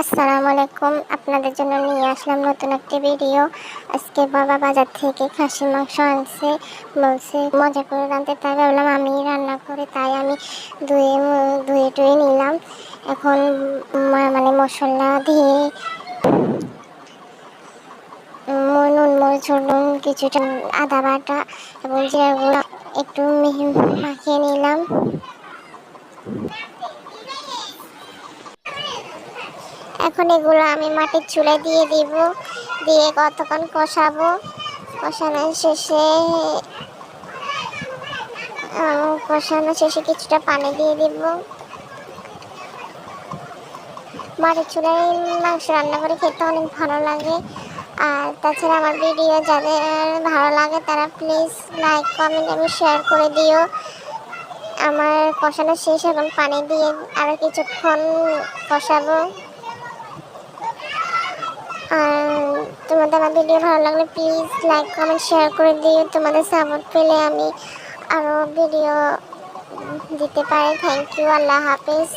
আসসালামু আলাইকুম। আপনাদের জন্য নিয়ে আসলাম নতুন একটি ভিডিও। আজকে বাবা বাজার থেকে খাসি মাংস আনছে, বলছে মজা করে রাঁধতে। তাই ভাবলাম আমি রান্না করে, তাই আমি ধুয়ে ধুয়ে টুয়ে নিলাম। এখন মানে মশলা দিয়ে নুন, মরিচ, হলুদ, কিছুটা আদা বাটা এবং জিরা গুঁড়ো একটু মিহি মাখিয়ে নিলাম। এখন এগুলো আমি মাটির চুলে দিয়ে দিব, দিয়ে কতক্ষণ কষাবো। কষানোর শেষে কষানোর শেষে কিছুটা পানি দিয়ে দিব। মাটির চুলায় মাংস রান্না করে খেতে অনেক ভালো লাগে। আর তাছাড়া আমার ভিডিও যাদের ভালো লাগে তারা প্লিজ লাইক, কমেন্ট এবং শেয়ার করে দিও। আমার কষানো শেষ, এখন পানি দিয়ে আরও কিছুক্ষণ কষাবো আর তোমাদের আমার ভিডিও ভালো লাগলে প্লিজ লাইক কমেন্ট শেয়ার করে দিও। তোমাদের সাপোর্ট পেলে আমি আরও ভিডিও দিতে পারি। থ্যাংক ইউ আল্লাহ হাফেজ।